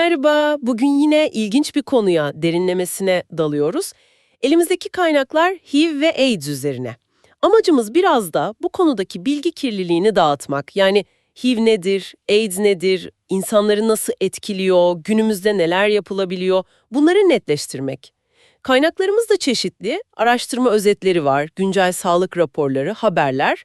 Merhaba, bugün yine ilginç bir konuya derinlemesine dalıyoruz. Elimizdeki kaynaklar HIV ve AIDS üzerine. Amacımız biraz da bu konudaki bilgi kirliliğini dağıtmak. Yani HIV nedir, AIDS nedir, insanları nasıl etkiliyor, günümüzde neler yapılabiliyor bunları netleştirmek. Kaynaklarımız da çeşitli, araştırma özetleri var, güncel sağlık raporları, haberler.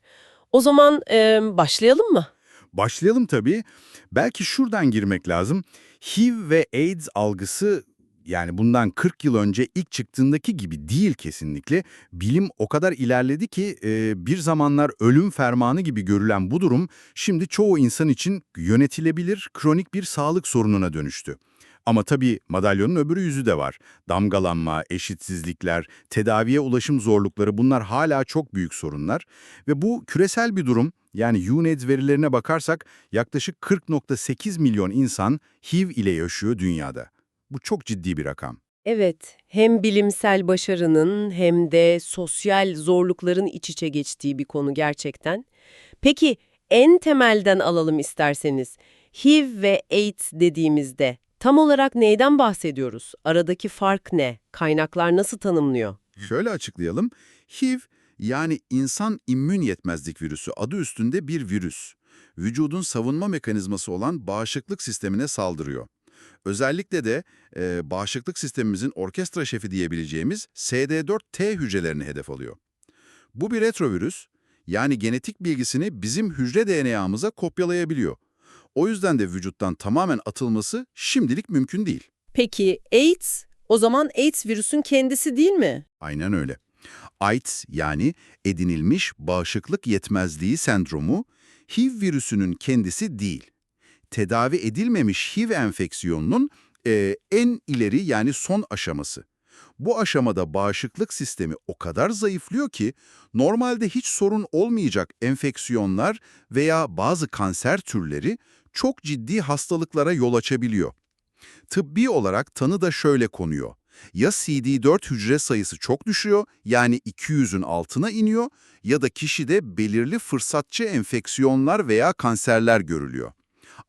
O zaman eee, başlayalım mı? Başlayalım tabii. Belki şuradan girmek lazım. HIV ve AIDS algısı yani bundan 40 yıl önce ilk çıktığındaki gibi değil kesinlikle. Bilim o kadar ilerledi ki e, bir zamanlar ölüm fermanı gibi görülen bu durum şimdi çoğu insan için yönetilebilir kronik bir sağlık sorununa dönüştü. Ama tabii madalyonun öbürü yüzü de var. Damgalanma, eşitsizlikler, tedaviye ulaşım zorlukları bunlar hala çok büyük sorunlar. Ve bu küresel bir durum. Yani UNAIDS verilerine bakarsak yaklaşık 40.8 milyon insan HIV ile yaşıyor dünyada. Bu çok ciddi bir rakam. Evet, hem bilimsel başarının hem de sosyal zorlukların iç içe geçtiği bir konu gerçekten. Peki en temelden alalım isterseniz. HIV ve AIDS dediğimizde tam olarak neyden bahsediyoruz? Aradaki fark ne? Kaynaklar nasıl tanımlıyor? Şöyle açıklayalım. HIV yani insan immün yetmezlik virüsü adı üstünde bir virüs. Vücudun savunma mekanizması olan bağışıklık sistemine saldırıyor. Özellikle de e, bağışıklık sistemimizin orkestra şefi diyebileceğimiz CD4T hücrelerini hedef alıyor. Bu bir retrovirüs, yani genetik bilgisini bizim hücre DNA'mıza kopyalayabiliyor. O yüzden de vücuttan tamamen atılması şimdilik mümkün değil. Peki AIDS? O zaman AIDS virüsün kendisi değil mi? Aynen öyle. AIDS yani edinilmiş bağışıklık yetmezliği sendromu HIV virüsünün kendisi değil. Tedavi edilmemiş HIV enfeksiyonunun e, en ileri yani son aşaması. Bu aşamada bağışıklık sistemi o kadar zayıflıyor ki normalde hiç sorun olmayacak enfeksiyonlar veya bazı kanser türleri çok ciddi hastalıklara yol açabiliyor. Tıbbi olarak tanı da şöyle konuyor. Ya CD4 hücre sayısı çok düşüyor, yani 200'ün altına iniyor ya da kişide belirli fırsatçı enfeksiyonlar veya kanserler görülüyor.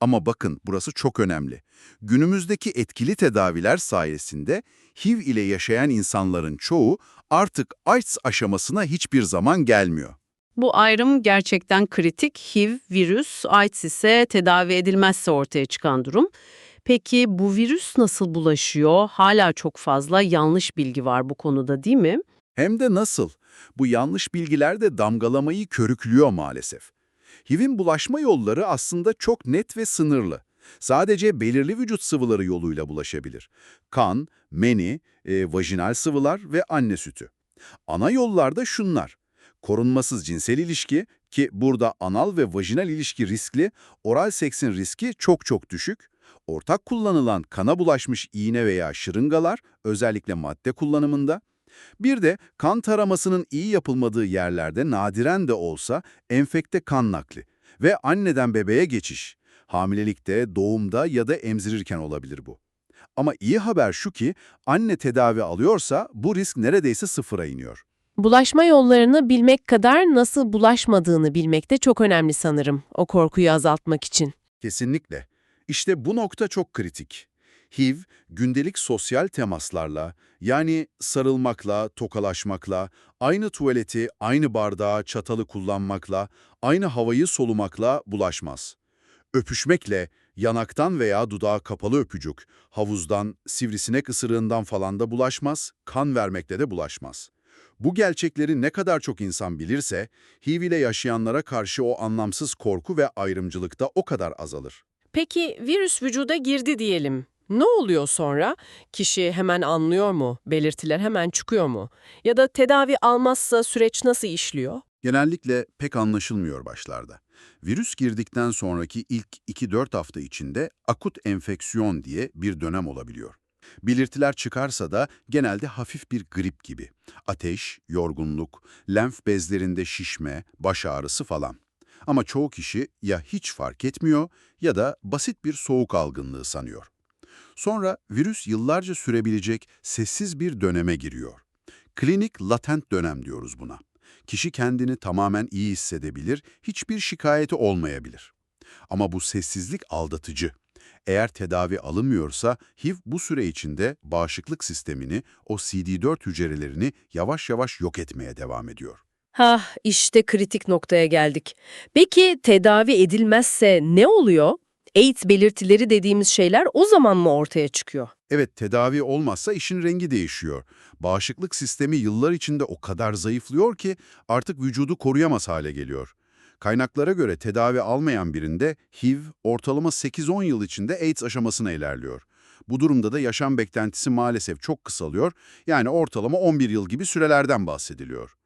Ama bakın burası çok önemli. Günümüzdeki etkili tedaviler sayesinde HIV ile yaşayan insanların çoğu artık AIDS aşamasına hiçbir zaman gelmiyor. Bu ayrım gerçekten kritik. HIV, virüs, AIDS ise tedavi edilmezse ortaya çıkan durum. Peki bu virüs nasıl bulaşıyor? Hala çok fazla yanlış bilgi var bu konuda değil mi? Hem de nasıl? Bu yanlış bilgiler de damgalamayı körüklüyor maalesef. HIV'in bulaşma yolları aslında çok net ve sınırlı. Sadece belirli vücut sıvıları yoluyla bulaşabilir. Kan, meni, e, vajinal sıvılar ve anne sütü. Ana yollarda şunlar. Korunmasız cinsel ilişki ki burada anal ve vajinal ilişki riskli, oral seksin riski çok çok düşük. Ortak kullanılan kana bulaşmış iğne veya şırıngalar özellikle madde kullanımında. Bir de kan taramasının iyi yapılmadığı yerlerde nadiren de olsa enfekte kan nakli ve anneden bebeğe geçiş. Hamilelikte, doğumda ya da emzirirken olabilir bu. Ama iyi haber şu ki anne tedavi alıyorsa bu risk neredeyse sıfıra iniyor. Bulaşma yollarını bilmek kadar nasıl bulaşmadığını bilmek de çok önemli sanırım o korkuyu azaltmak için. Kesinlikle. İşte bu nokta çok kritik. HIV, gündelik sosyal temaslarla, yani sarılmakla, tokalaşmakla, aynı tuvaleti, aynı bardağı, çatalı kullanmakla, aynı havayı solumakla bulaşmaz. Öpüşmekle, yanaktan veya dudağı kapalı öpücük, havuzdan, sivrisinek ısırığından falan da bulaşmaz, kan vermekle de bulaşmaz. Bu gerçekleri ne kadar çok insan bilirse, HIV ile yaşayanlara karşı o anlamsız korku ve ayrımcılık da o kadar azalır. Peki virüs vücuda girdi diyelim. Ne oluyor sonra? Kişi hemen anlıyor mu? Belirtiler hemen çıkıyor mu? Ya da tedavi almazsa süreç nasıl işliyor? Genellikle pek anlaşılmıyor başlarda. Virüs girdikten sonraki ilk 2-4 hafta içinde akut enfeksiyon diye bir dönem olabiliyor. Belirtiler çıkarsa da genelde hafif bir grip gibi. Ateş, yorgunluk, lenf bezlerinde şişme, baş ağrısı falan. Ama çoğu kişi ya hiç fark etmiyor ya da basit bir soğuk algınlığı sanıyor. Sonra virüs yıllarca sürebilecek sessiz bir döneme giriyor. Klinik latent dönem diyoruz buna. Kişi kendini tamamen iyi hissedebilir, hiçbir şikayeti olmayabilir. Ama bu sessizlik aldatıcı. Eğer tedavi alınmıyorsa HIV bu süre içinde bağışıklık sistemini, o CD4 hücrelerini yavaş yavaş yok etmeye devam ediyor. Hah, işte kritik noktaya geldik. Peki tedavi edilmezse ne oluyor? AIDS belirtileri dediğimiz şeyler o zaman mı ortaya çıkıyor? Evet, tedavi olmazsa işin rengi değişiyor. Bağışıklık sistemi yıllar içinde o kadar zayıflıyor ki artık vücudu koruyamaz hale geliyor. Kaynaklara göre tedavi almayan birinde HIV ortalama 8-10 yıl içinde AIDS aşamasına ilerliyor. Bu durumda da yaşam beklentisi maalesef çok kısalıyor, yani ortalama 11 yıl gibi sürelerden bahsediliyor.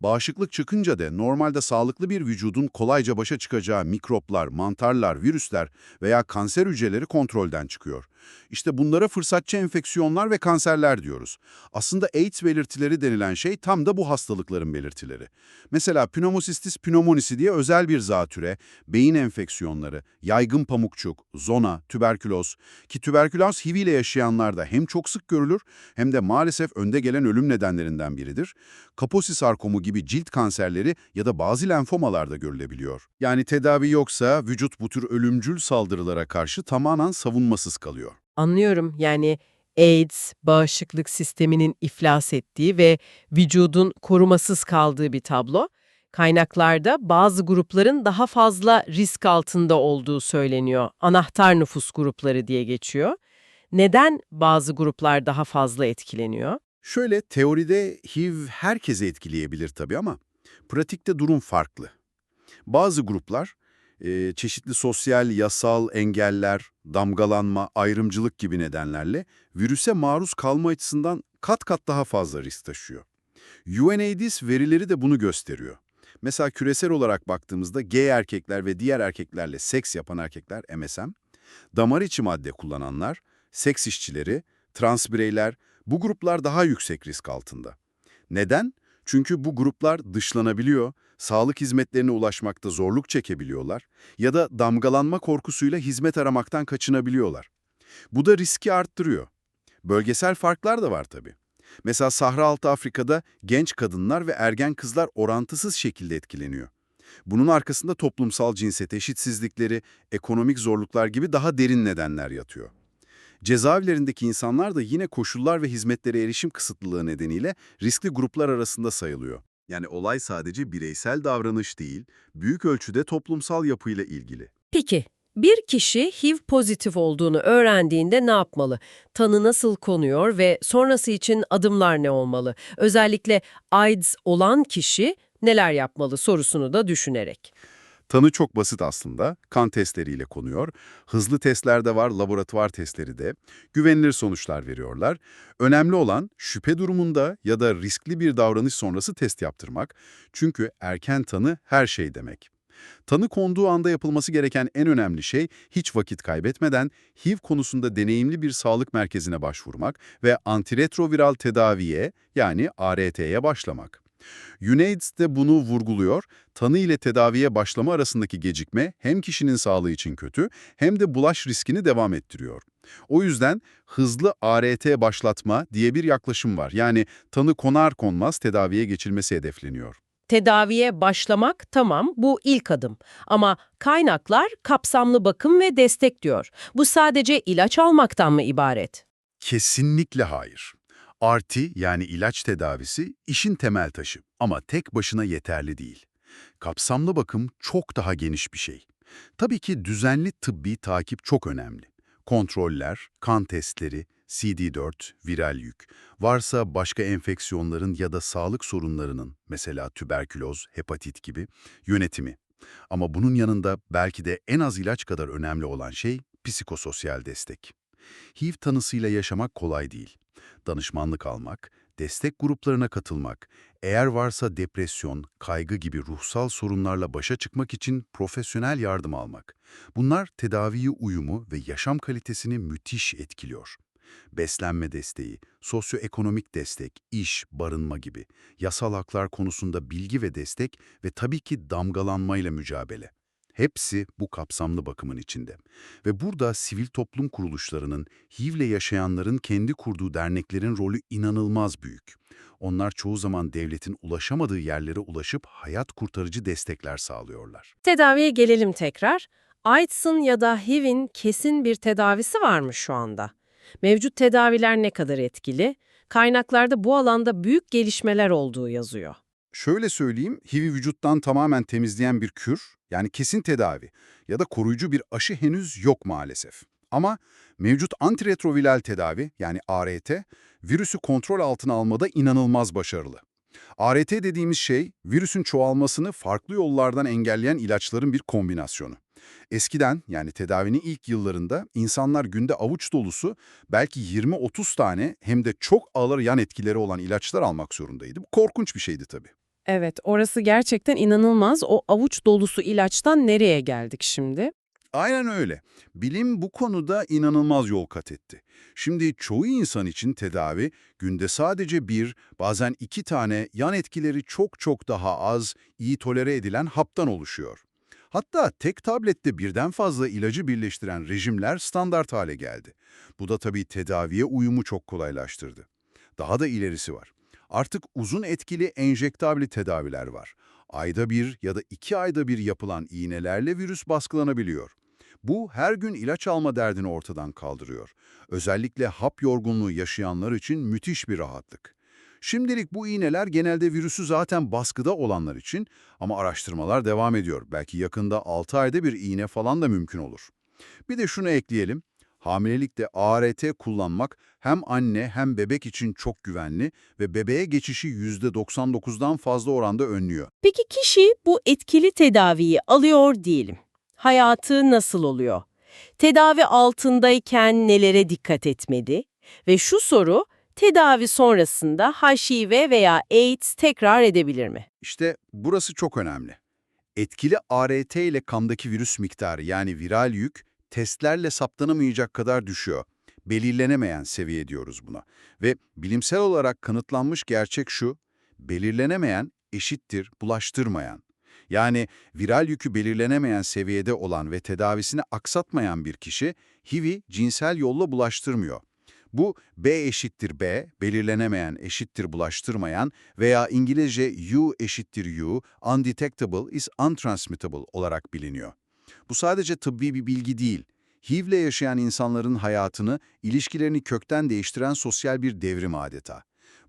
Bağışıklık çıkınca da normalde sağlıklı bir vücudun kolayca başa çıkacağı mikroplar, mantarlar, virüsler veya kanser hücreleri kontrolden çıkıyor. İşte bunlara fırsatçı enfeksiyonlar ve kanserler diyoruz. Aslında AIDS belirtileri denilen şey tam da bu hastalıkların belirtileri. Mesela pneumocystis pneumonisi diye özel bir zatüre, beyin enfeksiyonları, yaygın pamukçuk, zona, tüberküloz ki tüberküloz HIV ile yaşayanlarda hem çok sık görülür hem de maalesef önde gelen ölüm nedenlerinden biridir. Kaposi sarkomu gibi cilt kanserleri ya da bazı lenfomalarda görülebiliyor. Yani tedavi yoksa vücut bu tür ölümcül saldırılara karşı tamamen savunmasız kalıyor. Anlıyorum. Yani AIDS, bağışıklık sisteminin iflas ettiği ve vücudun korumasız kaldığı bir tablo. Kaynaklarda bazı grupların daha fazla risk altında olduğu söyleniyor. Anahtar nüfus grupları diye geçiyor. Neden bazı gruplar daha fazla etkileniyor? Şöyle teoride HIV herkese etkileyebilir tabii ama pratikte durum farklı. Bazı gruplar e, çeşitli sosyal, yasal engeller, damgalanma, ayrımcılık gibi nedenlerle virüse maruz kalma açısından kat kat daha fazla risk taşıyor. UNAIDS verileri de bunu gösteriyor. Mesela küresel olarak baktığımızda gay erkekler ve diğer erkeklerle seks yapan erkekler MSM, damar içi madde kullananlar, seks işçileri, trans bireyler bu gruplar daha yüksek risk altında. Neden? Çünkü bu gruplar dışlanabiliyor, sağlık hizmetlerine ulaşmakta zorluk çekebiliyorlar ya da damgalanma korkusuyla hizmet aramaktan kaçınabiliyorlar. Bu da riski arttırıyor. Bölgesel farklar da var tabii. Mesela Sahra Altı Afrika'da genç kadınlar ve ergen kızlar orantısız şekilde etkileniyor. Bunun arkasında toplumsal cinsiyet eşitsizlikleri, ekonomik zorluklar gibi daha derin nedenler yatıyor. Cezaevlerindeki insanlar da yine koşullar ve hizmetlere erişim kısıtlılığı nedeniyle riskli gruplar arasında sayılıyor. Yani olay sadece bireysel davranış değil, büyük ölçüde toplumsal yapıyla ilgili. Peki, bir kişi HIV pozitif olduğunu öğrendiğinde ne yapmalı? Tanı nasıl konuyor ve sonrası için adımlar ne olmalı? Özellikle AIDS olan kişi neler yapmalı sorusunu da düşünerek. Tanı çok basit aslında. Kan testleriyle konuyor. Hızlı testler de var, laboratuvar testleri de. Güvenilir sonuçlar veriyorlar. Önemli olan şüphe durumunda ya da riskli bir davranış sonrası test yaptırmak. Çünkü erken tanı her şey demek. Tanı konduğu anda yapılması gereken en önemli şey hiç vakit kaybetmeden HIV konusunda deneyimli bir sağlık merkezine başvurmak ve antiretroviral tedaviye yani ART'ye başlamak. UNAIDS de bunu vurguluyor. Tanı ile tedaviye başlama arasındaki gecikme hem kişinin sağlığı için kötü hem de bulaş riskini devam ettiriyor. O yüzden hızlı ART başlatma diye bir yaklaşım var. Yani tanı konar konmaz tedaviye geçilmesi hedefleniyor. Tedaviye başlamak tamam bu ilk adım ama kaynaklar kapsamlı bakım ve destek diyor. Bu sadece ilaç almaktan mı ibaret? Kesinlikle hayır. RT yani ilaç tedavisi işin temel taşı ama tek başına yeterli değil. Kapsamlı bakım çok daha geniş bir şey. Tabii ki düzenli tıbbi takip çok önemli. Kontroller, kan testleri, CD4, viral yük, varsa başka enfeksiyonların ya da sağlık sorunlarının, mesela tüberküloz, hepatit gibi, yönetimi. Ama bunun yanında belki de en az ilaç kadar önemli olan şey psikososyal destek. HIV tanısıyla yaşamak kolay değil. Danışmanlık almak, destek gruplarına katılmak, eğer varsa depresyon, kaygı gibi ruhsal sorunlarla başa çıkmak için profesyonel yardım almak. Bunlar tedaviyi uyumu ve yaşam kalitesini müthiş etkiliyor. Beslenme desteği, sosyoekonomik destek, iş, barınma gibi, yasal haklar konusunda bilgi ve destek ve tabii ki damgalanmayla mücadele. Hepsi bu kapsamlı bakımın içinde. Ve burada sivil toplum kuruluşlarının, HIV'le yaşayanların kendi kurduğu derneklerin rolü inanılmaz büyük. Onlar çoğu zaman devletin ulaşamadığı yerlere ulaşıp hayat kurtarıcı destekler sağlıyorlar. Tedaviye gelelim tekrar. AIDS'ın ya da HIV'in kesin bir tedavisi var mı şu anda? Mevcut tedaviler ne kadar etkili? Kaynaklarda bu alanda büyük gelişmeler olduğu yazıyor. Şöyle söyleyeyim, HIV'i vücuttan tamamen temizleyen bir kür, yani kesin tedavi ya da koruyucu bir aşı henüz yok maalesef. Ama mevcut antiretroviral tedavi, yani ART, virüsü kontrol altına almada inanılmaz başarılı. ART dediğimiz şey, virüsün çoğalmasını farklı yollardan engelleyen ilaçların bir kombinasyonu. Eskiden, yani tedavinin ilk yıllarında insanlar günde avuç dolusu belki 20-30 tane hem de çok ağır yan etkileri olan ilaçlar almak zorundaydı. Bu korkunç bir şeydi tabii. Evet, orası gerçekten inanılmaz. O avuç dolusu ilaçtan nereye geldik şimdi? Aynen öyle. Bilim bu konuda inanılmaz yol kat etti. Şimdi çoğu insan için tedavi günde sadece bir, bazen iki tane yan etkileri çok çok daha az, iyi tolere edilen haptan oluşuyor. Hatta tek tablette birden fazla ilacı birleştiren rejimler standart hale geldi. Bu da tabii tedaviye uyumu çok kolaylaştırdı. Daha da ilerisi var. Artık uzun etkili enjektabli tedaviler var. Ayda bir ya da iki ayda bir yapılan iğnelerle virüs baskılanabiliyor. Bu her gün ilaç alma derdini ortadan kaldırıyor. Özellikle hap yorgunluğu yaşayanlar için müthiş bir rahatlık. Şimdilik bu iğneler genelde virüsü zaten baskıda olanlar için ama araştırmalar devam ediyor. Belki yakında 6 ayda bir iğne falan da mümkün olur. Bir de şunu ekleyelim. Hamilelikte ART kullanmak hem anne hem bebek için çok güvenli ve bebeğe geçişi %99'dan fazla oranda önlüyor. Peki kişi bu etkili tedaviyi alıyor diyelim. Hayatı nasıl oluyor? Tedavi altındayken nelere dikkat etmedi? Ve şu soru, tedavi sonrasında HIV veya AIDS tekrar edebilir mi? İşte burası çok önemli. Etkili ART ile kandaki virüs miktarı yani viral yük testlerle saptanamayacak kadar düşüyor. Belirlenemeyen seviye diyoruz buna. Ve bilimsel olarak kanıtlanmış gerçek şu, belirlenemeyen eşittir bulaştırmayan. Yani viral yükü belirlenemeyen seviyede olan ve tedavisini aksatmayan bir kişi HIV'i cinsel yolla bulaştırmıyor. Bu B eşittir B, belirlenemeyen eşittir bulaştırmayan veya İngilizce U eşittir U, undetectable is untransmittable olarak biliniyor. Bu sadece tıbbi bir bilgi değil. HIV'le yaşayan insanların hayatını, ilişkilerini kökten değiştiren sosyal bir devrim adeta.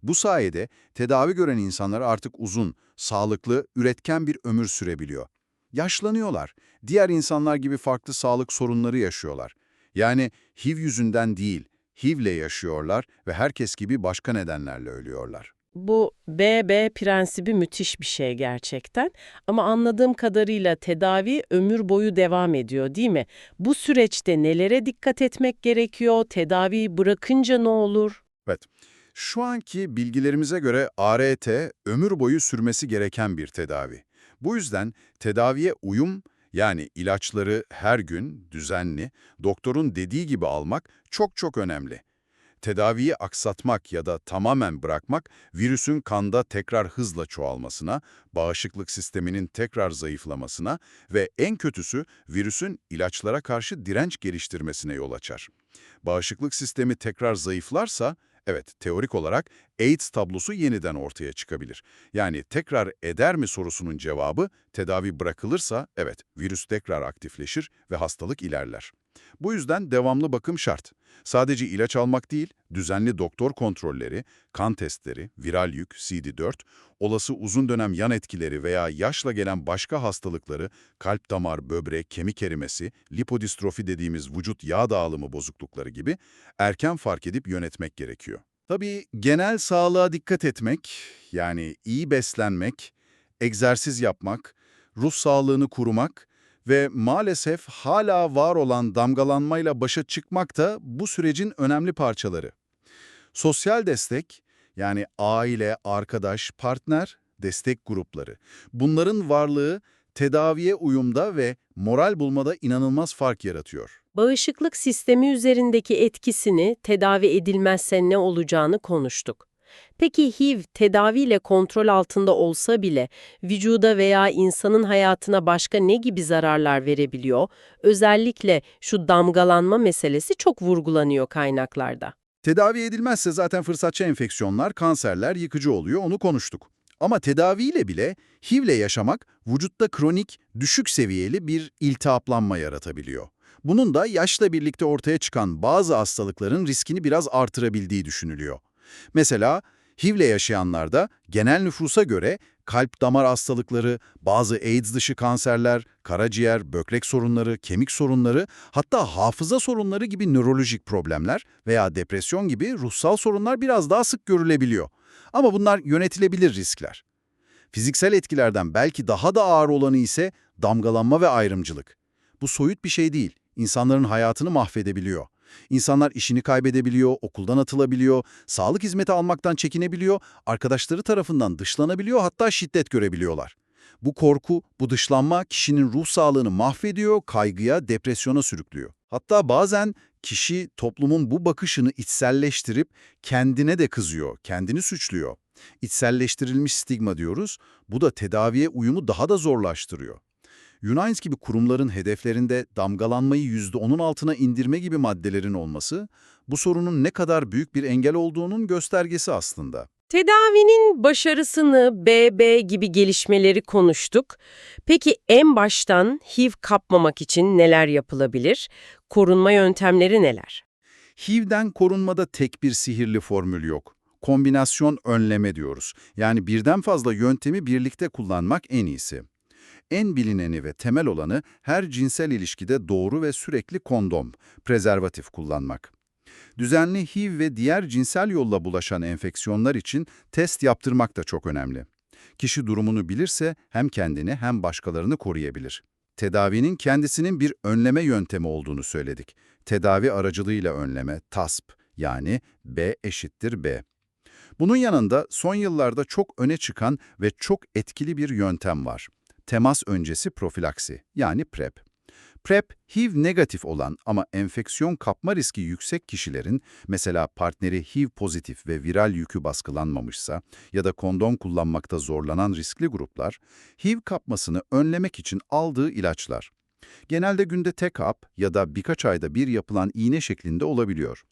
Bu sayede tedavi gören insanlar artık uzun, sağlıklı, üretken bir ömür sürebiliyor. Yaşlanıyorlar. Diğer insanlar gibi farklı sağlık sorunları yaşıyorlar. Yani HIV yüzünden değil, HIV'le yaşıyorlar ve herkes gibi başka nedenlerle ölüyorlar. Bu BB prensibi müthiş bir şey gerçekten. Ama anladığım kadarıyla tedavi ömür boyu devam ediyor değil mi? Bu süreçte nelere dikkat etmek gerekiyor? Tedaviyi bırakınca ne olur? Evet. Şu anki bilgilerimize göre ART ömür boyu sürmesi gereken bir tedavi. Bu yüzden tedaviye uyum yani ilaçları her gün düzenli, doktorun dediği gibi almak çok çok önemli. Tedaviyi aksatmak ya da tamamen bırakmak virüsün kanda tekrar hızla çoğalmasına, bağışıklık sisteminin tekrar zayıflamasına ve en kötüsü virüsün ilaçlara karşı direnç geliştirmesine yol açar. Bağışıklık sistemi tekrar zayıflarsa, evet teorik olarak AIDS tablosu yeniden ortaya çıkabilir. Yani tekrar eder mi sorusunun cevabı tedavi bırakılırsa evet virüs tekrar aktifleşir ve hastalık ilerler. Bu yüzden devamlı bakım şart. Sadece ilaç almak değil, düzenli doktor kontrolleri, kan testleri, viral yük, CD4, olası uzun dönem yan etkileri veya yaşla gelen başka hastalıkları, kalp damar, böbrek, kemik erimesi, lipodistrofi dediğimiz vücut yağ dağılımı bozuklukları gibi erken fark edip yönetmek gerekiyor. Tabii genel sağlığa dikkat etmek, yani iyi beslenmek, egzersiz yapmak, ruh sağlığını korumak ve maalesef hala var olan damgalanmayla başa çıkmak da bu sürecin önemli parçaları. Sosyal destek, yani aile, arkadaş, partner, destek grupları. Bunların varlığı tedaviye uyumda ve moral bulmada inanılmaz fark yaratıyor. Bağışıklık sistemi üzerindeki etkisini tedavi edilmezse ne olacağını konuştuk. Peki HIV tedaviyle kontrol altında olsa bile vücuda veya insanın hayatına başka ne gibi zararlar verebiliyor? Özellikle şu damgalanma meselesi çok vurgulanıyor kaynaklarda. Tedavi edilmezse zaten fırsatçı enfeksiyonlar, kanserler yıkıcı oluyor, onu konuştuk. Ama tedaviyle bile HIV'le yaşamak vücutta kronik, düşük seviyeli bir iltihaplanma yaratabiliyor. Bunun da yaşla birlikte ortaya çıkan bazı hastalıkların riskini biraz artırabildiği düşünülüyor. Mesela HIV'le yaşayanlarda genel nüfusa göre kalp damar hastalıkları, bazı AIDS dışı kanserler, karaciğer, böbrek sorunları, kemik sorunları, hatta hafıza sorunları gibi nörolojik problemler veya depresyon gibi ruhsal sorunlar biraz daha sık görülebiliyor. Ama bunlar yönetilebilir riskler. Fiziksel etkilerden belki daha da ağır olanı ise damgalanma ve ayrımcılık. Bu soyut bir şey değil, insanların hayatını mahvedebiliyor. İnsanlar işini kaybedebiliyor, okuldan atılabiliyor, sağlık hizmeti almaktan çekinebiliyor, arkadaşları tarafından dışlanabiliyor hatta şiddet görebiliyorlar. Bu korku, bu dışlanma kişinin ruh sağlığını mahvediyor, kaygıya, depresyona sürüklüyor. Hatta bazen kişi toplumun bu bakışını içselleştirip kendine de kızıyor, kendini suçluyor. İçselleştirilmiş stigma diyoruz, bu da tedaviye uyumu daha da zorlaştırıyor. Unites gibi kurumların hedeflerinde damgalanmayı %10'un altına indirme gibi maddelerin olması, bu sorunun ne kadar büyük bir engel olduğunun göstergesi aslında. Tedavinin başarısını, BB gibi gelişmeleri konuştuk. Peki en baştan HIV kapmamak için neler yapılabilir? Korunma yöntemleri neler? HIV'den korunmada tek bir sihirli formül yok. Kombinasyon önleme diyoruz. Yani birden fazla yöntemi birlikte kullanmak en iyisi. En bilineni ve temel olanı her cinsel ilişkide doğru ve sürekli kondom, prezervatif kullanmak. Düzenli HIV ve diğer cinsel yolla bulaşan enfeksiyonlar için test yaptırmak da çok önemli. Kişi durumunu bilirse hem kendini hem başkalarını koruyabilir. Tedavinin kendisinin bir önleme yöntemi olduğunu söyledik. Tedavi aracılığıyla önleme, TASP yani B eşittir B. Bunun yanında son yıllarda çok öne çıkan ve çok etkili bir yöntem var. Temas öncesi profilaksi yani PrEP. PrEP, HIV negatif olan ama enfeksiyon kapma riski yüksek kişilerin, mesela partneri HIV pozitif ve viral yükü baskılanmamışsa ya da kondom kullanmakta zorlanan riskli gruplar, HIV kapmasını önlemek için aldığı ilaçlar. Genelde günde tek hap ya da birkaç ayda bir yapılan iğne şeklinde olabiliyor.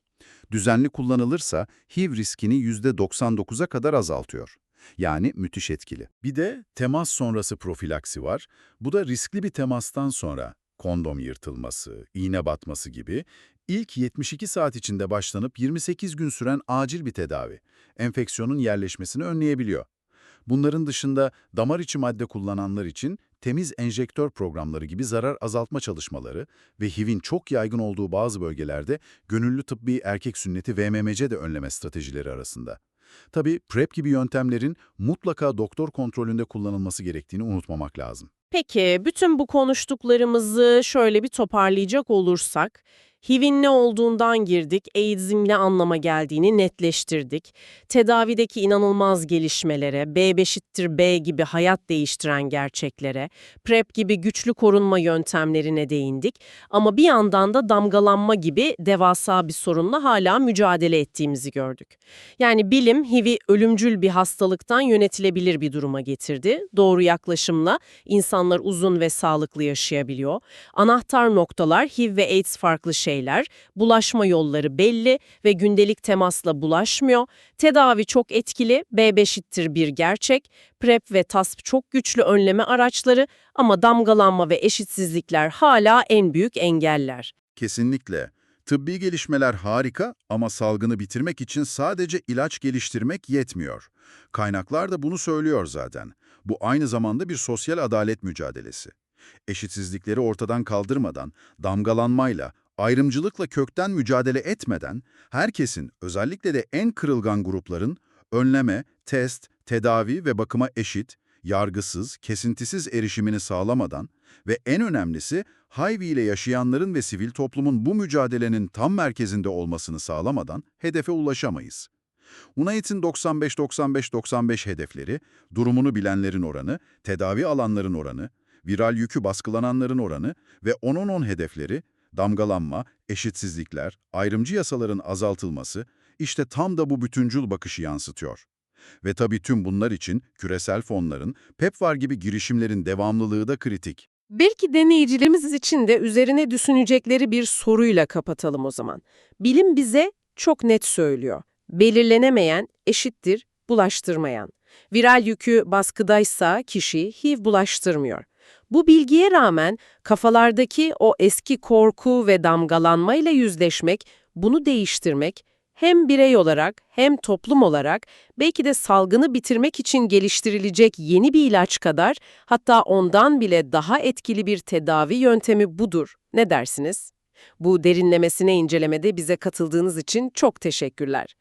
Düzenli kullanılırsa HIV riskini %99'a kadar azaltıyor. Yani müthiş etkili. Bir de temas sonrası profilaksi var. Bu da riskli bir temastan sonra kondom yırtılması, iğne batması gibi ilk 72 saat içinde başlanıp 28 gün süren acil bir tedavi. Enfeksiyonun yerleşmesini önleyebiliyor. Bunların dışında damar içi madde kullananlar için temiz enjektör programları gibi zarar azaltma çalışmaları ve HIV'in çok yaygın olduğu bazı bölgelerde gönüllü tıbbi erkek sünneti VMMC de önleme stratejileri arasında. Tabii PrEP gibi yöntemlerin mutlaka doktor kontrolünde kullanılması gerektiğini unutmamak lazım. Peki bütün bu konuştuklarımızı şöyle bir toparlayacak olursak, HIV'in ne olduğundan girdik, AIDS'in ne anlama geldiğini netleştirdik. Tedavideki inanılmaz gelişmelere, B eşittir B gibi hayat değiştiren gerçeklere, PrEP gibi güçlü korunma yöntemlerine değindik. Ama bir yandan da damgalanma gibi devasa bir sorunla hala mücadele ettiğimizi gördük. Yani bilim HIV'i ölümcül bir hastalıktan yönetilebilir bir duruma getirdi. Doğru yaklaşımla insanlar uzun ve sağlıklı yaşayabiliyor. Anahtar noktalar HIV ve AIDS farklı şeyler. Bulaşma yolları belli ve gündelik temasla bulaşmıyor. Tedavi çok etkili, B eşittir bir gerçek. PrEP ve TASP çok güçlü önleme araçları ama damgalanma ve eşitsizlikler hala en büyük engeller. Kesinlikle. Tıbbi gelişmeler harika ama salgını bitirmek için sadece ilaç geliştirmek yetmiyor. Kaynaklar da bunu söylüyor zaten. Bu aynı zamanda bir sosyal adalet mücadelesi. Eşitsizlikleri ortadan kaldırmadan, damgalanmayla, ayrımcılıkla kökten mücadele etmeden, herkesin, özellikle de en kırılgan grupların, önleme, test, tedavi ve bakıma eşit, yargısız, kesintisiz erişimini sağlamadan ve en önemlisi HIV ile yaşayanların ve sivil toplumun bu mücadelenin tam merkezinde olmasını sağlamadan hedefe ulaşamayız. UNAIDS'in 95-95-95 hedefleri, durumunu bilenlerin oranı, tedavi alanların oranı, viral yükü baskılananların oranı ve 10-10-10 hedefleri, damgalanma, eşitsizlikler, ayrımcı yasaların azaltılması, işte tam da bu bütüncül bakışı yansıtıyor. Ve tabii tüm bunlar için küresel fonların, PEPFAR gibi girişimlerin devamlılığı da kritik. Belki deneyicilerimiz için de üzerine düşünecekleri bir soruyla kapatalım o zaman. Bilim bize çok net söylüyor. Belirlenemeyen eşittir bulaştırmayan. Viral yükü baskıdaysa kişi HIV bulaştırmıyor. Bu bilgiye rağmen kafalardaki o eski korku ve damgalanmayla yüzleşmek, bunu değiştirmek hem birey olarak hem toplum olarak belki de salgını bitirmek için geliştirilecek yeni bir ilaç kadar hatta ondan bile daha etkili bir tedavi yöntemi budur. Ne dersiniz? Bu derinlemesine incelemede bize katıldığınız için çok teşekkürler.